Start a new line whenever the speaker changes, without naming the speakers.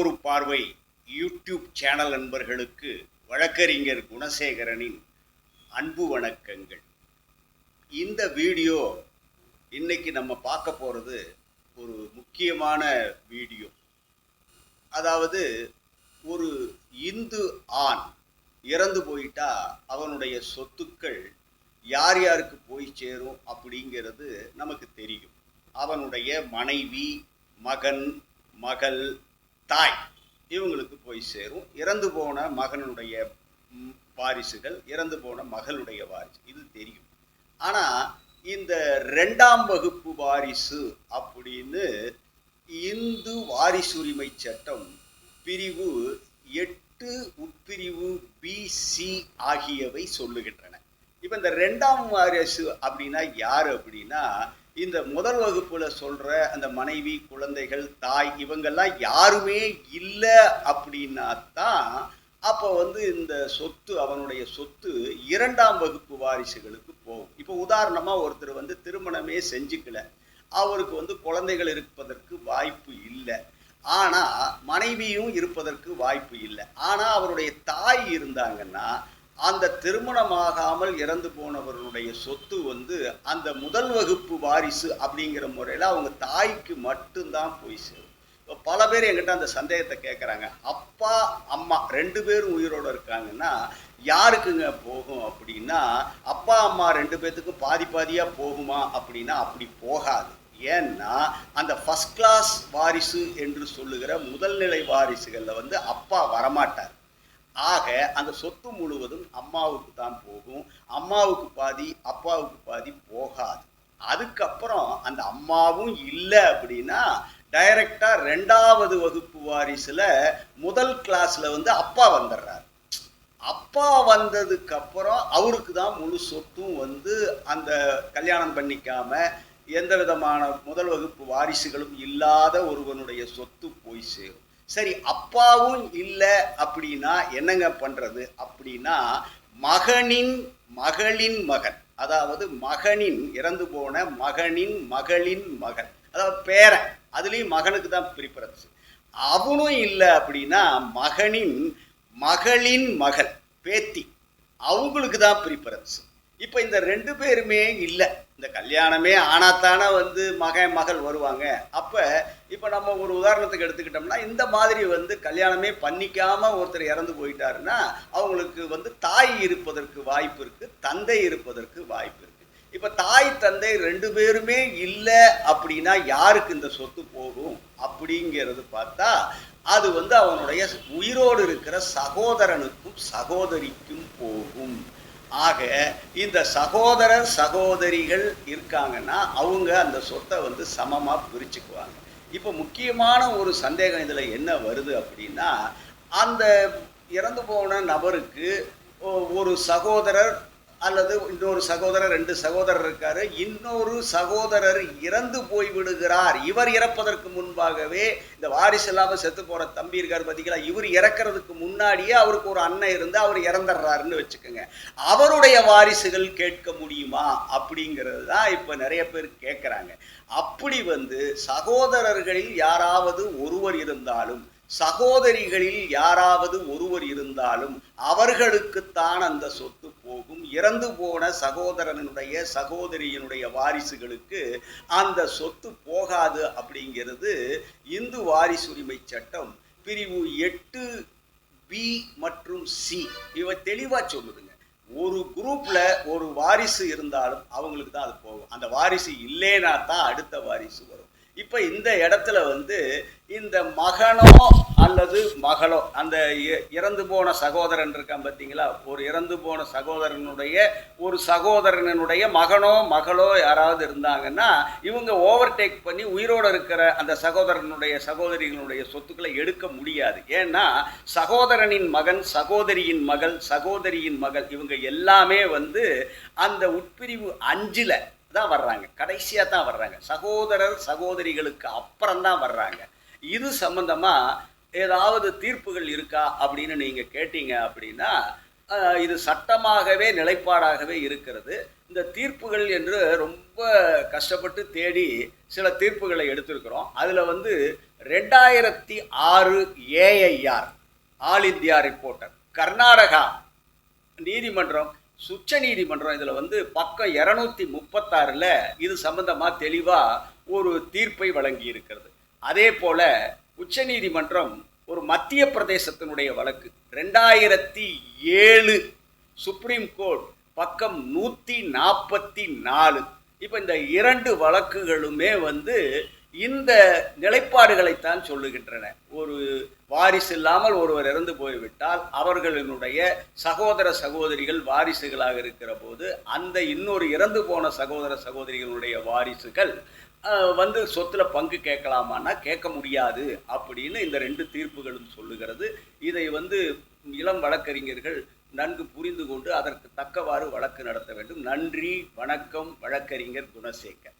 ஒரு பார்வை YouTube channel நண்பர்களுக்கு வழக்கறிஞர் குணசேகரனின் அன்பு வணக்கங்கள். இந்த வீடியோ இன்னைக்கு நம்ம பார்க்க போகிறது ஒரு முக்கியமான வீடியோ. அதாவது ஒரு இந்து ஆண் இறந்து போயிட்டா அவனுடைய சொத்துக்கள் யார் யாருக்கு போய் சேரும் அப்படிங்கிறது நமக்கு தெரியும். அவனுடைய மனைவி மகன் மகள் தாய் இவங்களுக்கு போய் சேரும். இறந்து போன மகனுடைய வாரிசுகள் இறந்து போன மகளுடைய வாரிசு. இது தெரியும். ஆனால் இந்த ரெண்டாம் வகுப்பு வாரிசு அப்படின்னு இந்து வாரிசுரிமை சட்டம் பிரிவு எட்டு உட்பிரிவு பிசி ஆகியவை சொல்லுகின்றன. இப்போ இந்த ரெண்டாம் வாரிசு அப்படின்னா யார் அப்படின்னா இந்த முதல் வகுப்புல சொல்ற அந்த மனைவி குழந்தைகள் தாய் இவங்கெல்லாம் யாருமே இல்லை அப்படின்னா தான் அப்போ வந்து இந்த சொத்து அவனுடைய சொத்து இரண்டாம் வகுப்பு வாரிசுகளுக்கு போகும். இப்போ உதாரணமாக ஒருத்தர் வந்து திருமணமே செஞ்சுக்கல. அவருக்கு வந்து குழந்தைகள் இருப்பதற்கு வாய்ப்பு இல்லை. ஆனால் மனைவியும் இருப்பதற்கு வாய்ப்பு இல்லை. ஆனால் அவருடைய தாய் இருந்தாங்கன்னா அந்த திருமணமாகாமல் இறந்து போனவர்களுடைய சொத்து வந்து அந்த முதல் வகுப்பு வாரிசு அப்படிங்கிற முறையில் அவங்க தாய்க்கு மட்டும்தான் போய் சேரும். இப்போ பல பேர் என்கிட்ட அந்த சந்தேகத்தை கேட்குறாங்க அப்பா அம்மா ரெண்டு பேரும் உயிரோட இருக்காங்கன்னா யாருக்குங்க போகும் அப்படின்னா அப்பா அம்மா ரெண்டு பேர்த்துக்கும் பாதி பாதியாக போகுமா அப்படின்னா அப்படி போகாது. ஏன்னா அந்த ஃபர்ஸ்ட் கிளாஸ் வாரிசு என்று சொல்லுகிற முதல்நிலை வாரிசுகளில் வந்து அப்பா வரமாட்டார். ஆக அந்த சொத்து முழுவதும் அம்மாவுக்கு தான் போகும். அம்மாவுக்கு பாதி அப்பாவுக்கு பாதி போகாது. அதுக்கப்புறம் அந்த அம்மாவும் இல்லை அப்படின்னா டைரக்டா ரெண்டாவது வகுப்பு வாரிசுல முதல் கிளாஸ்ல வந்து அப்பா வந்துடுறாரு அப்பா வந்ததுக்கு அப்புறம் அவருக்கு தான் முழு சொத்தும் வந்து அந்த கல்யாணம் பண்ணிக்காம எந்த விதமான முதல் வகுப்பு வாரிசுகளும் இல்லாத ஒருவனுடைய சொத்து போய் சேரும். சரி அப்பாவும் இல்லை அப்படின்னா என்னங்க பண்றது? அப்படின்னா மகனின் மகளின் மகன். அதாவது மகனின் இறந்து போன மகனின் மகளின் மகன். அதாவது பேரன். அதுலேயும் மகனுக்கு தான் ப்ரிஃபரன்ஸ் அவனும் இல்லை அப்படின்னா மகனின் மகளின் மகள் பேத்தி. அவங்களுக்கு தான் ப்ரிஃபரன்ஸ் இப்போ இந்த ரெண்டு பேருமே இல்லை. இந்த கல்யாணமே ஆனாத்தானே வந்து மகன் மகள் வருவாங்க. அப்போ இப்போ நம்ம ஒரு உதாரணத்துக்கு எடுத்துக்கிட்டோம்னா இந்த மாதிரி வந்து கல்யாணமே பண்ணிக்காமல் ஒருத்தர் இறந்து போயிட்டாருன்னா அவங்களுக்கு வந்து தாய் இருப்பதற்கு வாய்ப்பு இருக்குது தந்தை இருப்பதற்கு வாய்ப்பு இருக்குது இப்போ தாய் தந்தை ரெண்டு பேருமே இல்லை அப்படின்னா யாருக்கு இந்த சொத்து போகும் அப்படிங்கிறது பார்த்தா அது வந்து அவனுடைய உயிரோடு இருக்கிற சகோதரனுக்கும் சகோதரிக்கும் போகும். ஆக இந்த சகோதரர் சகோதரிகள் இருக்காங்கன்னா அவங்க அந்த சொத்தை வந்து சமமாக பிரிச்சுக்குவாங்க. இப்போ முக்கியமான ஒரு சந்தேகம் இதில் என்ன வருது அப்படின்னா அந்த இறந்து போன நபருக்கு ஒரு சகோதரர் அல்லது இன்னொரு சகோதரர் ரெண்டு சகோதரர் இருக்காரு. இன்னொரு சகோதரர் இறந்து போய் விடுகிறார் இவர் இறப்பதற்கு முன்பாகவே இந்த வாரிசு இல்லாமல் செத்து போற தம்பி இருக்காரு பார்த்தீங்களா இவர் இறக்கிறதுக்கு முன்னாடியே அவருக்கு ஒரு அண்ணன் இருந்து அவர் இறந்துடுறாருன்னு வச்சுக்கோங்க. அவருடைய வாரிசுகள் கேட்க முடியுமா? அப்படிங்கிறது தான் இப்போ நிறைய பேர் கேட்குறாங்க அப்படி வந்து சகோதரர்களில் யாராவது ஒருவர் இருந்தாலும் சகோதரிகளில் யாராவது ஒருவர் இருந்தாலும் அவர்களுக்குத்தான் அந்த சொத்து இறந்து போன சகோதரனுடைய சகோதரியினுடைய வாரிசுகளுக்கு அந்த சொத்து போகாது அப்படிங்கிறது இந்து வாரிசுரிமை சட்டம் பிரிவு எட்டு பி மற்றும் சி. இவ தெளிவாக சொல்லுதுங்க. ஒரு குரூப்பில் ஒரு வாரிசு இருந்தாலும் அவங்களுக்கு தான் அது போகும். அந்த வாரிசு இல்லைனா தான் அடுத்த வாரிசு வரும். இப்போ இந்த இடத்துல வந்து இந்த மகனோ அல்லது மகளோ அந்த இ- இறந்து போன சகோதரன் இருக்கான் பார்த்தீங்களா ஒரு இறந்து போன சகோதரனுடைய ஒரு சகோதரனுடைய மகனோ மகளோ யாராவது இருந்தாங்கன்னா இவங்க ஓவர்டேக் பண்ணி உயிரோட இருக்கிற அந்த சகோதரனுடைய சகோதரிகளுடைய சொத்துக்களை எடுக்க முடியாது. ஏன்னா சகோதரனின் மகன் சகோதரியின் மகள் சகோதரியின் மகள் இவங்க எல்லாமே வந்து அந்த உட்பிரிவு அஞ்சில் தான் வர்றாங்க. கடைசியாக தான் வர்றாங்க. சகோதரர் சகோதரிகளுக்கு அப்புறம் தான் வர்றாங்க. இது சம்பந்தமாக ஏதாவது தீர்ப்புகள் இருக்கா அப்படின்னு நீங்கள் கேட்டீங்க அப்படின்னா இது சட்டமாகவே நிலைப்பாடாகவே இருக்கிறது. இந்த தீர்ப்புகள் என்று ரொம்ப கஷ்டப்பட்டு தேடி சில தீர்ப்புகளை எடுத்திருக்கிறோம். அதில் வந்து ரெண்டாயிரத்தி ஆறு AIR all India reporter Karnataka நீதிமன்றம் உச்ச நீதிமன்றம் இதில் வந்து பக்கம் இரநூத்தி முப்பத்தாறில் இது சம்பந்தமாக தெளிவாக ஒரு தீர்ப்பை வழங்கி இருக்கிறது. அதே போல் உச்ச நீதிமன்றம் ஒரு மத்திய பிரதேசத்தினுடைய வழக்கு. ரெண்டாயிரத்தி ஏழு சுப்ரீம் கோர்ட் பக்கம் நூற்றி நாற்பத்தி நாலு. இப்போ இந்த இரண்டு வழக்குகளுமே வந்து இந்த நிலைப்பாடுகளைத்தான் சொல்லுகின்றன. ஒரு வாரிசு இல்லாமல் ஒருவர் இறந்து போய்விட்டால் அவர்களினுடைய சகோதர சகோதரிகள் வாரிசுகளாக இருக்கிற போது அந்த இன்னொரு இறந்து போன சகோதர சகோதரிகளுடைய வாரிசுகள் வந்து சொத்துல பங்கு கேட்கலாமான்னா கேட்க முடியாது அப்படின்னு இந்த ரெண்டு தீர்ப்புகளும் சொல்லுகிறது. இதை வந்து இளம் வழக்கறிஞர்கள் நன்கு புரிந்து கொண்டு அதற்கு தக்கவாறு வழக்கு நடத்த வேண்டும். நன்றி வணக்கம் வழக்கறிஞர் குணசேகர்.